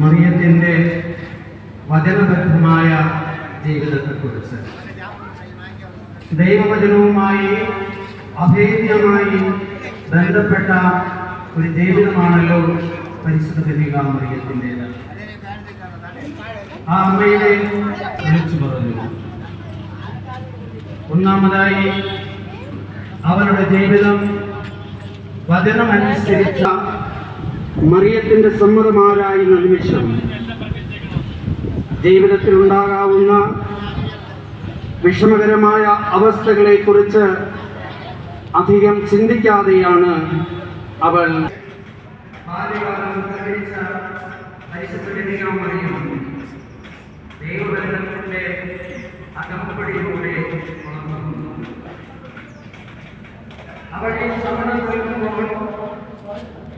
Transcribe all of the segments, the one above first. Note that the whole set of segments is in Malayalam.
മറിയത്തിന്റെ വചനബദ്ധമായ ജീവിതത്തെക്കുറിച്ച്. ദൈവവചനവുമായി അഭേദ്യമായി ബന്ധപ്പെട്ട ഒരു ജീവിതമാണല്ലോ പരിശുദ്ധ കന്യക ആ അമ്മയുടെ വിളിച്ചു പറഞ്ഞു. ഒന്നാമതായി അവരുടെ ജീവിതം വചനമനുസരിച്ച മറിയത്തിന്റെ സമ്മതമാരായിരുന്ന നിമിഷം ജീവിതത്തിൽ ഉണ്ടാകാവുന്ന വിഷമകരമായ അവസ്ഥകളെ കുറിച്ച് അധികം ചിന്തിക്കാതെയാണ് അവൾ അവളെ കൊടുക്കുമ്പോൾ അകമ്പടിയിലൂടെ കേൾക്കുമ്പോൾ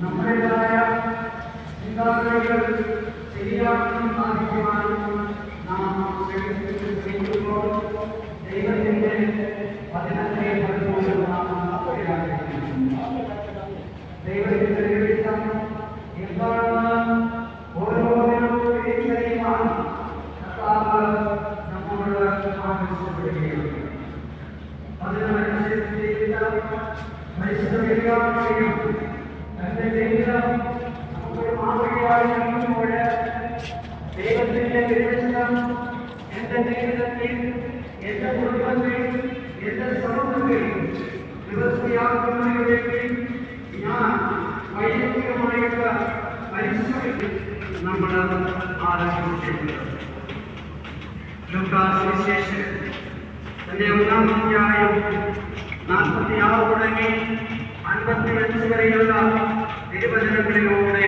നമ്മുടേതായ ചിന്താഗതികൾ ശരിയാക്കാൻ സാധിക്കുവാനും നാം ചെയ്യുമ്പോൾ ദൈവത്തിന്റെ വചനത്തെ പലപ്പോഴും നാം ദൈവത്തിന്റെ ജീവിതം എന്താണെന്ന് ഓരോന്നിനും തിരിച്ചറിയുവാൻ കർത്താവ് നമ്മോട് ആവശ്യപ്പെടുകയാണ്. അതിനനുസരിച്ച് ജീവിതം ദൈവത്തിന്റെ തിരുവചനം എന്റെ ജീവിതത്തിൽ എന്റെ കുടുംബത്തിൽ എന്റെ സമൂഹത്തിൽ നിവൃത്തിയാക്കുന്നതിന് വേണ്ടി ഞാൻ വൈദികമായിട്ട് പരിശ്രമിക്കും നമ്മൾ ആരംഭിച്ചിട്ടുണ്ട് ലൂക്കാസുവിശേഷം തന്റെ ഒന്നാം അധ്യായം നാൽപ്പത്തി ആറ് തുടങ്ങി അൻപത്തി അഞ്ച് വരെയുള്ള തിരുവചനങ്ങളിലൂടെ